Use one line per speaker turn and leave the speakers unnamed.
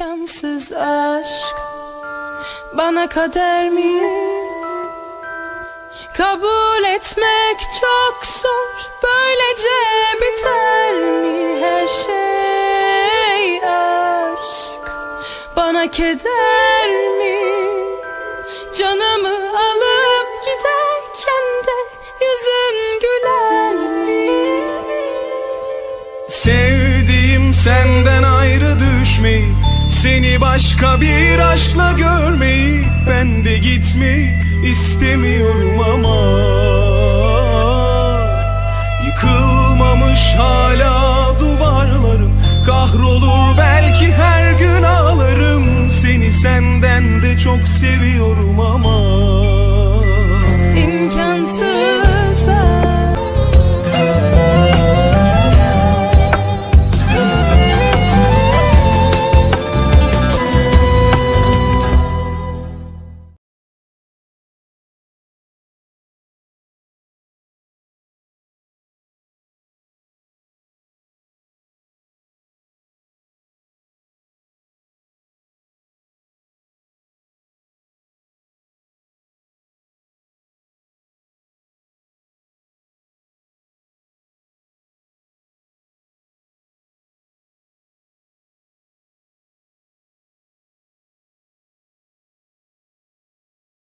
imkansız aşk Bana kader mi? Kabul etmek çok zor Böylece biter mi her şey aşk Bana keder mi? Canımı alıp giderken de yüzün güler mi?
Sevdiğim senden ayrı düşmeyi Seni başka bir aşkla görmeyi Ben de gitmeyi istemiyorum ama Yıkılmamış hala duvarlarım Kahrolur belki her gün ağlarım. Seni senden de çok seviyorum ama